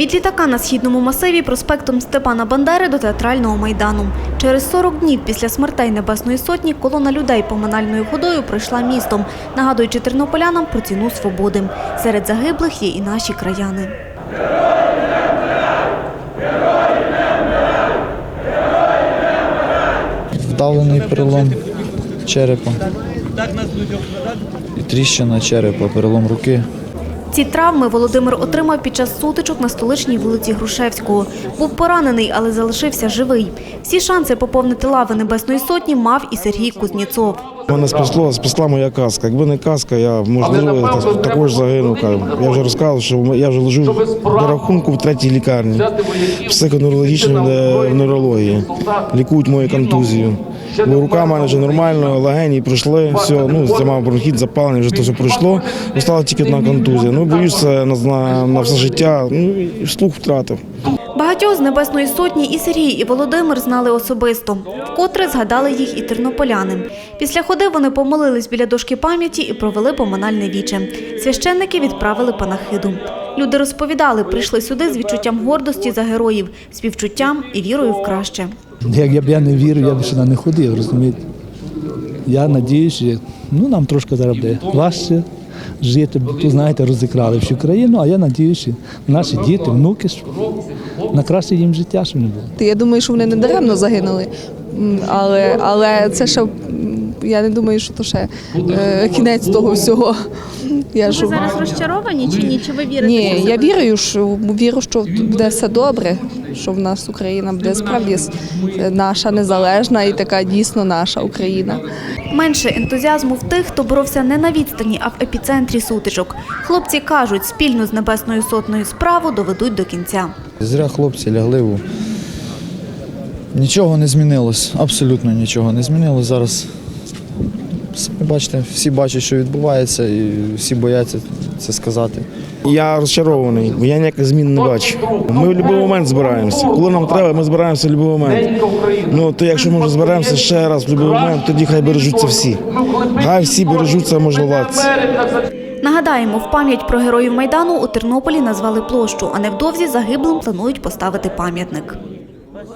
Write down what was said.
Від літака на східному масиві проспектом Степана Бандери до театрального майдану. Через 40 днів після смертей Небесної Сотні колона людей поминальною ходою пройшла містом, нагадуючи тернополянам про ціну свободи. Серед загиблих є і наші краяни. Вдавлений перелом черепа. І тріщина черепа, перелом руки. Ці травми Володимир отримав під час сутичок на столичній вулиці Грушевського. Був поранений, але залишився живий. Всі шанси поповнити лави Небесної Сотні мав і Сергій Кузнєцов. Мене спасло, спасла моя казка. Якби не казка, я можливо також загинув. Я вже розказав, що я вже лежу до рахунку в третій лікарні психоневрологічної не- неврології. Лікують мою контузію. Бо рука в мене вже нормально, легені пройшли, все, ну, це мав бронхіт, запалення, вже то все пройшло. Остала тільки одна контузія. Ну, боюся на, на, на все життя, ну, і слух втратив. Багатьох з Небесної Сотні і Сергій, і Володимир знали особисто. Вкотре згадали їх і тернополяни. Після ходи вони помолились біля дошки пам'яті і провели поминальне віче. Священники відправили панахиду. Люди розповідали, прийшли сюди з відчуттям гордості за героїв, співчуттям і вірою в краще. Як я б я не вірив, я б сюди не ходив, розумієте? Я надіюсь, що ну, нам трошки зараз буде важче жити, бо тут, знаєте, розікрали всю країну, а я надіюся, що наші діти, внуки, на краще їм життя, що не було. Я думаю, що вони не даремно загинули. Але, але це ще я не думаю, що то ще е, кінець того всього. Я ж розчаровані чи ні? Чи ви вірите? ні, я вірю, що вірю, що буде все добре, що в нас Україна буде справді наша незалежна і така дійсно наша Україна. Менше ентузіазму в тих, хто боровся не на відстані, а в епіцентрі сутичок. Хлопці кажуть, спільно з Небесною Сотною справу доведуть до кінця. Зря хлопці лягли. у- Нічого не змінилось, абсолютно нічого не змінилось. Зараз бачите, всі бачать, що відбувається, і всі бояться це сказати. Я розчарований, бо я ніяких змін не бачу. Ми в будь-який момент збираємося. Коли нам треба, ми збираємося в будь-який момент. Ну то якщо ми вже зберемося ще раз в будь-який момент, тоді хай бережуться всі. Хай всі бережуться можновладці. Нагадаємо, в пам'ять про героїв Майдану у Тернополі назвали площу, а невдовзі загиблим планують поставити пам'ятник.